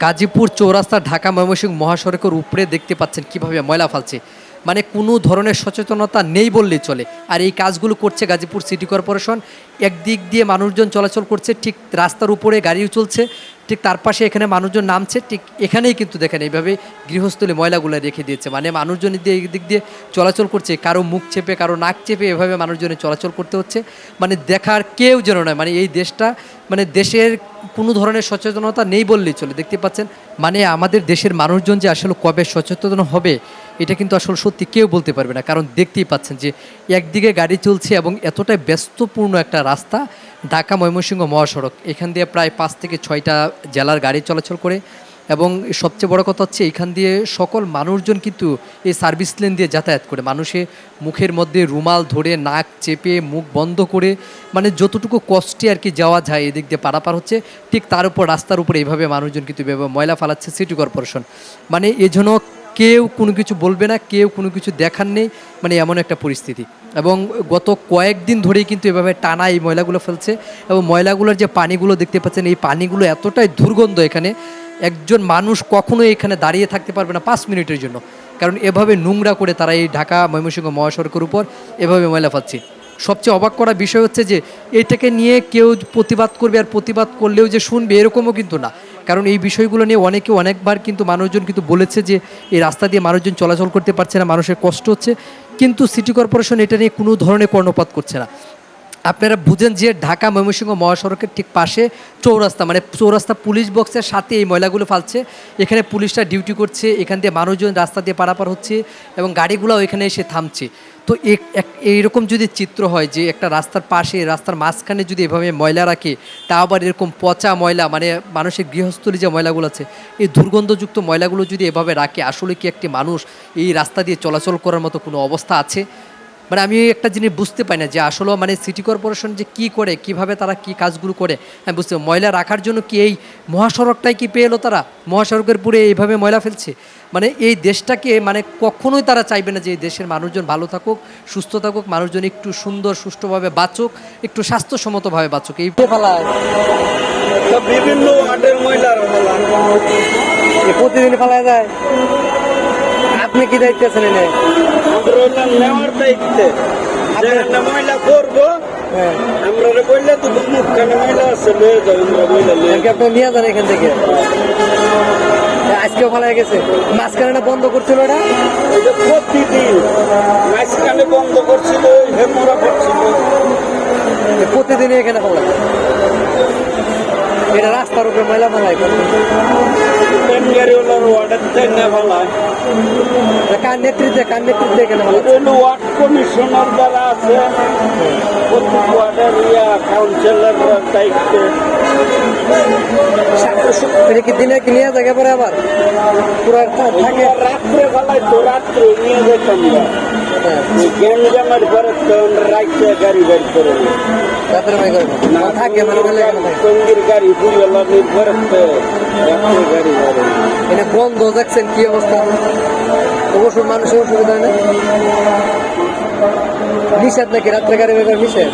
গাজীপুর চৌরাস্তা, ঢাকা ময়মনসিংহ মহাসড়কের উপরে দেখতে পাচ্ছেন কীভাবে ময়লা ফালছে। মানে কোনো ধরনের সচেতনতা নেই বললেই চলে। আর এই কাজগুলো করছে গাজীপুর সিটি কর্পোরেশন। একদিক দিয়ে মানুষজন চলাচল করছে, ঠিক রাস্তার উপরে গাড়িও চলছে। ঠিক তার পাশে এখানে মানুষজন নামছে, ঠিক এখানেই কিন্তু দেখেন এইভাবে গৃহস্থলী ময়লাগুলো রেখে দিয়েছে। মানে মানুষজন দিয়ে এই দিক দিয়ে চলাচল করছে, কারও মুখ চেপে, কারও নাক চেপে এভাবে মানুষজনের চলাচল করতে হচ্ছে। মানে দেখার কেউ যেন নয় মানে এই দেশটা মানে দেশের কোনো ধরনের সচেতনতা নেই বললেই চলে। দেখতে পাচ্ছেন মানে আমাদের দেশের মানুষজন যে আসলে কবে সচেতন হবে, এটা কিন্তু আসলে সত্যি কেউ বলতে পারবে না। কারণ দেখতেই পাচ্ছেন যে একদিকে গাড়ি চলছে এবং এতটাই ব্যস্তপূর্ণ একটা রাস্তা ঢাকা ময়মনসিংহ মহাসড়ক। এখান দিয়ে প্রায় পাঁচ থেকে ছয়টা জেলার গাড়ি চলাচল করে এবং সবচেয়ে বড় কথা হচ্ছে এখান দিয়ে সকল মানুষজন কিন্তু এই সার্ভিস লেন দিয়ে যাতায়াত করে। মানুষে মুখের মধ্যে রুমাল ধরে নাক চেপে মুখ বন্ধ করে মানে যতটুকু কষ্টে আর কি যাওয়া যায় এদিক দিয়ে পারাপার হচ্ছে, ঠিক তার উপর, রাস্তার উপর এইভাবে মানুষজন কিন্তু ময়লা ফালাচ্ছে, সিটি কর্পোরেশন। মানে এজন্য কেউ কোনো কিছু বলবে না, কেউ কোনো কিছু দেখার নেই মানে এমন একটা পরিস্থিতি। এবং গত কয়েকদিন ধরেই কিন্তু এভাবে টানা এই ময়লাগুলো ফেলছে এবং ময়লাগুলোর যে পানিগুলো দেখতে পাচ্ছেন, এই পানিগুলো এতটাই দুর্গন্ধ এখানে। একজন মানুষ কখনোই এখানে দাঁড়িয়ে থাকতে পারবে না পাঁচ মিনিটের জন্য। কারণ এভাবে নোংরা করে তারা এই ঢাকা ময়মনসিংহ মহাসড়কের উপর এভাবে ময়লা ফাচ্ছে সবচেয়ে অবাক করা বিষয় হচ্ছে যে, এটাকে নিয়ে কেউ প্রতিবাদ করবে আর প্রতিবাদ করলেও যে শুনবে, এরকমও কিন্তু না। কারণ এই বিষয়গুলো নিয়ে অনেকে অনেকবার কিন্তু মানুষজন কিন্তু বলেছে যে এই রাস্তা দিয়ে মানুষজন চলাচল করতে পারছে না, মানুষের কষ্ট হচ্ছে। কিন্তু সিটি কর্পোরেশন এটা নিয়ে কোনো ধরনের কর্ণপাত করছে না। আপনারা বুঝেন যে ঢাকা ময়মনসিংহ মহাসড়কের ঠিক পাশে চৌরাস্তা মানে চৌরাস্তা পুলিশ বক্সের সাথে এই ময়লাগুলো ফালছে। এখানে পুলিশরা ডিউটি করছে, এখান দিয়ে মানুষজন রাস্তা দিয়ে পারাপার হচ্ছে এবং গাড়িগুলোও এখানে এসে থামছে। তো এইরকম যদি চিত্র হয় যে একটা রাস্তার পাশে, রাস্তার মাঝখানে যদি এভাবে ময়লা রাখে, তা আবার এরকম পচা ময়লা মানে মানুষের গৃহস্থলী যে ময়লাগুলো আছে, এই দুর্গন্ধযুক্ত ময়লাগুলো যদি এভাবে রাখে, আসলে কি একটি মানুষ এই রাস্তা দিয়ে চলাচল করার মতো কোনো অবস্থা আছে? মানে আমি একটা জিনিস বুঝতে পাই না যে আসলে মানে সিটি কর্পোরেশন যে কি করে কীভাবে তারা কি কাজগুলো করে আমি বুঝতে ময়লা রাখার জন্য কি এই মহাসড়কটাই কি পেয়ে এলো তারা? মহাসড়কের পুরে এইভাবে ময়লা ফেলছে? মানে এই দেশটাকে মানে কখনোই তারা চাইবে না যে এই দেশের মানুষজন ভালো থাকুক সুস্থ থাকুক মানুষজন একটু সুন্দর সুষ্ঠুভাবে বাঁচুক একটু স্বাস্থ্যসম্মতভাবে বাঁচুক। এই বিভিন্ন প্রতিদিন ফেলা যায়। আপনি কি দায়িত্ব হইলাম নেওয়ার দায়িত্বে। যেখানে মহিলা করব আমরা তো মুখখানে মহিলা আছে লয়ে যাও আমরা মহিলা আপনি আপনি নিয়ে যান এখান থেকে। আজকেও গেছে। মাঝখানে বন্ধ করছিল এটা প্রতিদিন মাঝখানে বন্ধ করছিল প্রতিদিনই এখানে ফেলা এটা রাস্তার উপরে ময়লা ফেলায় কার নেতৃত্বে কার নেতৃত্বে হলো ওয়ার্ড কমিশনার দ্বারা আছে প্রতি ওয়ার্ডের ইয়া কাউন্সিলর দায়িত্বে। এটা কি দিনে কি নিয়ে যায় পরে আবার? পুরো থাকে। রাত্রে ফেলাই তো রাত্রে নিয়ে যেতাম গ্যাঞ্জামের পরে তো আমরা রাইতে গাড়ি বাড়ি করে নিই। রাতের মাই করব না থাকে মানে বলে সঙ্গীর গাড়ি বুড়িওয়ালা নির্ভর তো রাত্রে গাড়ি বাড়ি এটা বন্ধ দেখছেন? কি অবস্থা? অবশ্য মানুষের অসুবিধা নেই? নিষেধ নাকি? রাত্রে গাড়ি বেকার নিষেধ?